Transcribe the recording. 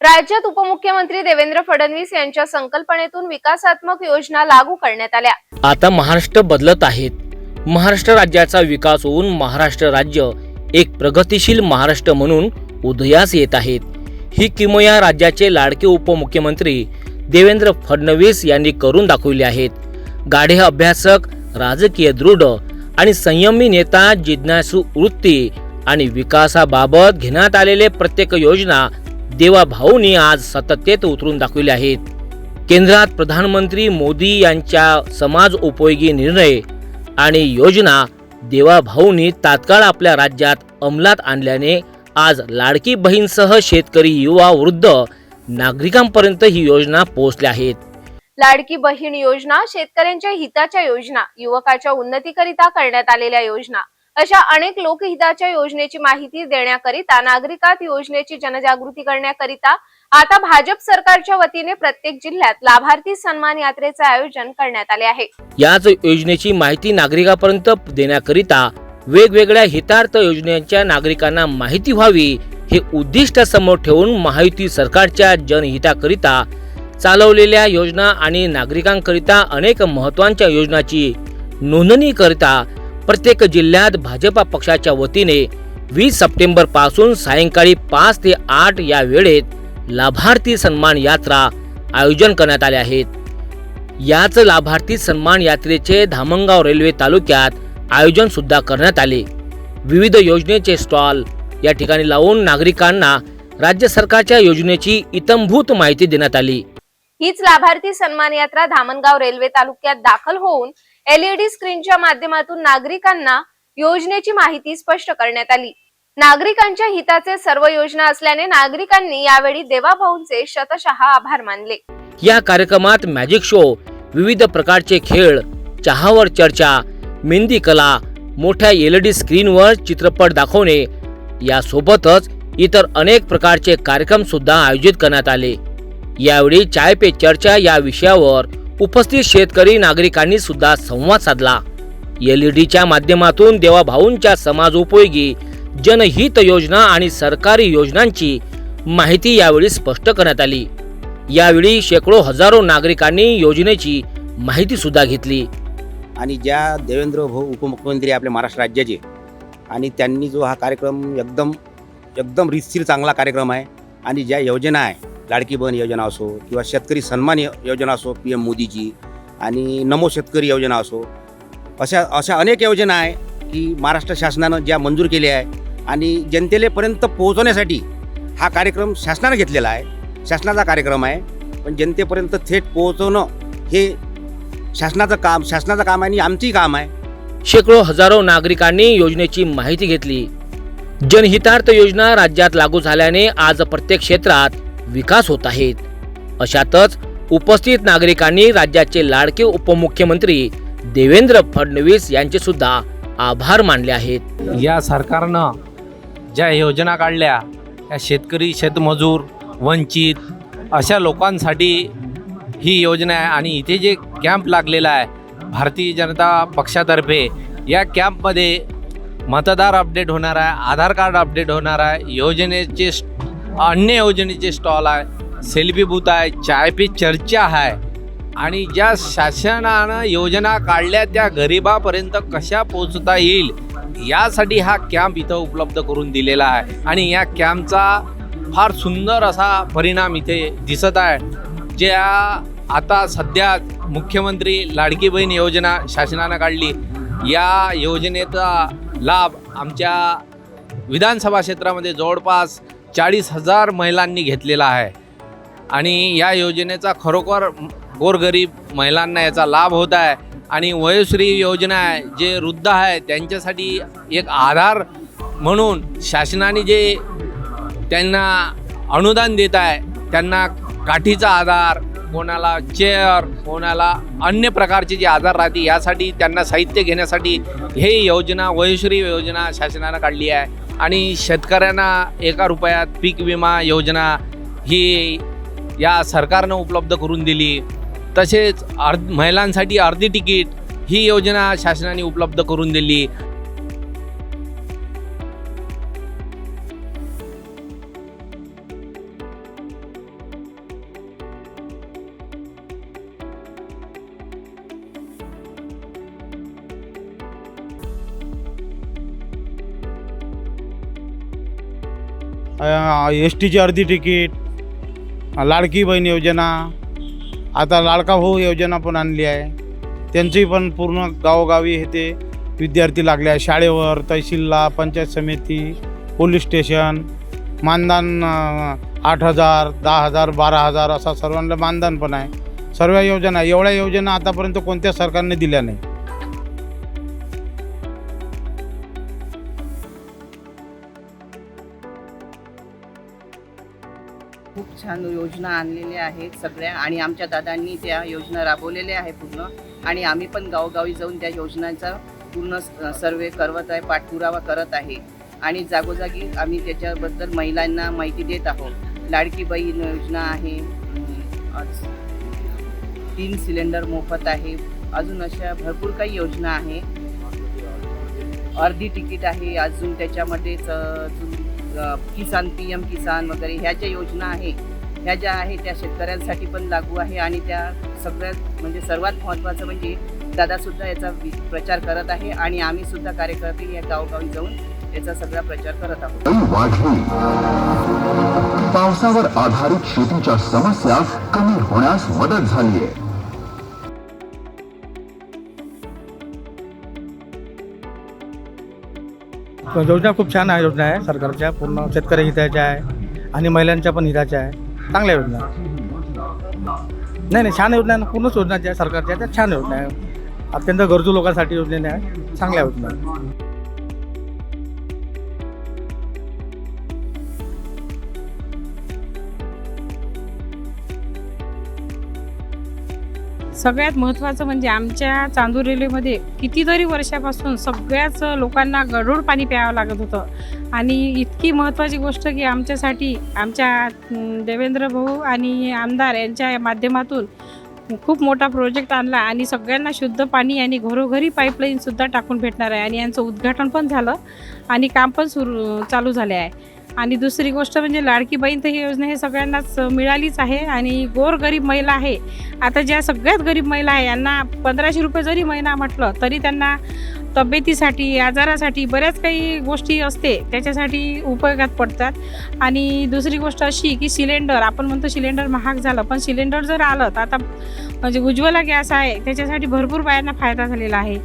राज्यात उपमुख्यमंत्री देवेंद्र फडणवीस यांच्या संकल्पनेतून विकासात्मक योजना लागू करण्यात आल्या. आता महाराष्ट्र बदलत आहेत. महाराष्ट्र राज्याचा विकास होऊन महाराष्ट्र राज्य एक प्रगतिशील महाराष्ट्र म्हणून उदयास येत आहेत. ही किमया राज्याचे लाडके उपमुख्यमंत्री देवेंद्र फडणवीस यांनी करून दाखवले आहेत. गाढे अभ्यासक राजकीय दृढ आणि संयमी नेता जिज्ञासू वृत्ती आणि विकासाबाबत घेण्यात आलेले प्रत्येक योजना देवाभाऊंनी आज सततेत उतरून दाखवल्या आहेत. केंद्रात प्रधानमंत्री मोदी यांच्या समाज उपयोगी निर्णय आणि योजना देवाभाऊंनी तात्काळ आपल्या राज्यात अंमलात आणल्याने आज लाडकी बहीणसह शेतकरी युवा वृद्ध नागरिकांपर्यंत ही योजना पोहोचल्या आहेत. लाडकी बहीण योजना शेतकऱ्यांच्या हिताच्या योजना युवकाच्या उन्नतीकरिता करण्यात आलेल्या योजना अशा अनेक लोकहिताच्या योजनेची माहिती देण्याकरिता नागरिकात योजनेची जनजागृती करण्याकरिता आता भाजप सरकारच्या वतीने प्रत्येक जिल्ह्यात लाभार्थी सन्मान यात्रेचे आयोजन करण्यात आले आहे. याच योजनेची माहिती नागरिकांपर्यंत देण्याकरिता वेगवेगळ्या हितार्थ योजनेच्या नागरिकांना माहिती व्हावी हे उद्दिष्ट समोर ठेवून महायुती सरकारच्या जनहिताकरिता चालवलेल्या योजना आणि नागरिकांकरिता अनेक महत्त्वाच्या योजनाची नोंदणी करिता प्रत्येक जिल्ह्यात भाजपा पक्षाच्या वतीने वीस सप्टेंबरपासून सायंकाळी पाच ते आठ या वेळेत लाभार्थी सन्मान यात्रा आयोजन करण्यात आले आहेत. याच लाभार्थी सन्मान यात्रेचे धामणगाव रेल्वे तालुक्यात आयोजन सुद्धा करण्यात आले. विविध योजनेचे स्टॉल या ठिकाणी लावून नागरिकांना राज्य सरकारच्या योजनेची इतंभूत माहिती देण्यात आली. हीच लाभार्थी सन्मान यात्रा धामणगाव रेल्वे तालुक्यात दाखल होऊन एलईडी स्क्रीनच्या माध्यमातून नागरिकांना योजनेची माहिती स्पष्ट करण्यात आली. नागरिकांच्या हिताचे सर्व योजना असल्याने नागरिकांनी यावेळी देवाभाऊंचे शतशः आभार मानले. या कार्यक्रमात मॅजिक शो विविध प्रकारचे खेळ चहावर चर्चा मेहंदी कला मोठ्या एलईडी स्क्रीनवर चित्रपट दाखवणे यासोबतच इतर अनेक प्रकारचे कार्यक्रम सुद्धा आयोजित करण्यात आले. यावेळी चाय पे चर्चा या विषयावर उपस्थित शेतकरी नागरिकांनी सुद्धा संवाद साधला. एलईडीच्या माध्यमातून देवाभाऊंच्या समाजोपयोगी जनहित योजना आणि सरकारी योजनांची माहिती यावेळी स्पष्ट करण्यात आली. यावेळी शेकडो हजारो नागरिकांनी योजनेची माहिती सुद्धा घेतली. आणि ज्या देवेंद्र भाऊ उपमुख्यमंत्री आपल्या महाराष्ट्र राज्याचे आणि त्यांनी जो हा कार्यक्रम एकदम एकदम रितशीर चांगला कार्यक्रम आहे आणि ज्या योजना आहे लाडकी बहन योजना असो किंवा शेतकरी सन्मान योजना असो पी एम मोदीची आणि नमो शेतकरी योजना असो अशा अशा अनेक योजना आहे की महाराष्ट्र शासनानं ज्या मंजूर केल्या आहे आणि जनतेलेपर्यंत पोहोचवण्यासाठी हा कार्यक्रम शासनानं घेतलेला आहे. शासनाचा कार्यक्रम आहे पण जनतेपर्यंत थेट पोहोचवणं हे शासनाचं काम शासनाचं काम आहे आणि आमचंही काम आहे. शेकडो हजारो नागरिकांनी योजनेची माहिती घेतली. जनहितार्थ योजना राज्यात लागू झाल्याने आज प्रत्येक क्षेत्रात विकास होत आहेत. अशातच उपस्थित नागरिकांनी राज्याचे लाडके उपमुख्यमंत्री देवेंद्र फडणवीस यांचे सुद्धा आभार मानले आहेत. या सरकारनं ज्या योजना काढल्या त्या शेतकरी शेतमजूर वंचित अशा लोकांसाठी ही योजना आहे आणि इथे जे कॅम्प लागलेला आहे भारतीय जनता पक्षातर्फे या कॅम्पमध्ये मतदार अपडेट होणार आहे आधार कार्ड अपडेट होणार आहे योजनेचे अन्य योजनेचे स्टॉल आहे सेल्फी बूथ आहे चाय पे चर्चा आहे. आणि ज्या शासनानं योजना काढल्या त्या गरिबापर्यंत कशा पोचता येईल यासाठी हा कॅम्प इथं उपलब्ध करून दिलेला आहे. आणि या कॅम्पचा फार सुंदर असा परिणाम इथे दिसत आहे ज्या आता सध्या मुख्यमंत्री लाडकी बहीण योजना शासनानं काढली. या योजनेचा लाभ आमच्या विधानसभा क्षेत्रामध्ये जवळपास चाळीस हजार महिलांनी घेतलेला आहे. आणि या योजनेचा खरोखर गोरगरीब महिलांना याचा लाभ होत आहे. आणि वयोश्री योजना आहे जे वृद्ध आहे त्यांच्यासाठी एक आधार म्हणून शासनाने जे त्यांना अनुदान देत आहे त्यांना काठीचा आधार कोणाला चेअर कोणाला अन्य प्रकारचे जे आधार राहते यासाठी त्यांना साहित्य घेण्यासाठी हे योजना वयोश्री योजना शासनानं काढली आहे. आणि शेतकऱ्यांना एका रुपयात पीक विमा योजना ही या सरकारनं उपलब्ध करून दिली. तसेच अर्ध महिलांसाठी अर्धी तिकीट ही योजना शासनाने उपलब्ध करून दिली. एस टीची अर्धी तिकीट लाडकी बहीण योजना आता लाडका भाऊ योजना पण आणली आहे. त्यांची पण पूर्ण गावोगावी हे ते विद्यार्थी लागले आहे शाळेवर तहसीलला पंचायत समिती पोलीस स्टेशन मानधन आठ हजार दहा हजार बारा हजार असा सर्वांना मानधन पण आहे. सर्व योजना एवढ्या योजना आतापर्यंत कोणत्या सरकारने दिल्या नाही छान योजना आणलेल्या आहेत सगळ्या आणि आमच्या दादांनी त्या योजना राबवलेल्या आहे पूर्ण. आणि आम्ही पण गावोगावी जाऊन त्या योजनांचा पूर्ण सर्वे करत आहे पाठपुरावा करत आहे. आणि जागोजागी आम्ही त्याच्याबद्दल महिलांना माहिती देत आहोत. लाडकी बहीण योजना आहे. तीन सिलेंडर मोफत आहे. अजून अशा भरपूर काही योजना आहे. अर्धी तिकीट आहे. अजून त्याच्यामध्येच किसान पी एम किसान वगैरे ह्या ज्या योजना आहे. ह्या ज्या आहे त्या शेतकऱ्यांसाठी पण लागू आहे आणि त्या सगळ्यात म्हणजे सर्वात महत्त्वाचं म्हणजे दादासुद्धा याचा प्रचार करत आहे आणि आम्ही सुद्धा कार्यकर्ते या गावोगावी जाऊन याचा सगळा प्रचार करत आहोत. पावसावर आधारित शेतीच्या समस्या कमी होण्यास मदत झालीय योजना खूप छान आहे योजना आहे सरकारच्या पूर्ण शेतकरी हिताच्या आहे आणि महिलांच्या पण हिताच्या आहे. चांगल्या योजना. नाही नाही छान योजना आहे. पूर्णच योजना ज्या सरकारच्या त्या छान योजना आहे. अत्यंत गरजू लोकांसाठी योजना आहे. चांगल्या योजना आहे सगळ्यात महत्त्वाचं म्हणजे आमच्या चांदूर रेल्वेमध्ये कितीतरी वर्षापासून सगळ्याच लोकांना गढूळ पाणी प्यावं लागत होतं. आणि इतकी महत्त्वाची गोष्ट की आमच्यासाठी आमच्या देवेंद्र भाऊ आणि आमदार यांच्या माध्यमातून खूप मोठा प्रोजेक्ट आणला आणि सगळ्यांना शुद्ध पाणी आणि घरोघरी पाईपलाईनसुद्धा टाकून भेटणार आहे. आणि यांचं उद्घाटन पण झालं आणि काम पण सुरू चालू झाले आहे. आणि दुसरी गोष्ट म्हणजे लाडकी बहीण तर ही योजना हे सगळ्यांनाच मिळालीच आहे आणि गोरगरीब महिला आहे. आता ज्या सगळ्यात गरीब महिला आहे यांना पंधराशे रुपये जरी महिना म्हटलं तरी त्यांना तब्येतीसाठी आजारासाठी बऱ्याच काही गोष्टी असते त्याच्यासाठी उपयोगात पडतात. आणि दुसरी गोष्ट अशी की सिलेंडर आपण म्हणतो सिलेंडर महाग झालं पण सिलेंडर जर आलं तर आता म्हणजे उज्ज्वला गॅस आहे त्याच्यासाठी भरपूर बायांना फायदा झालेला आहे.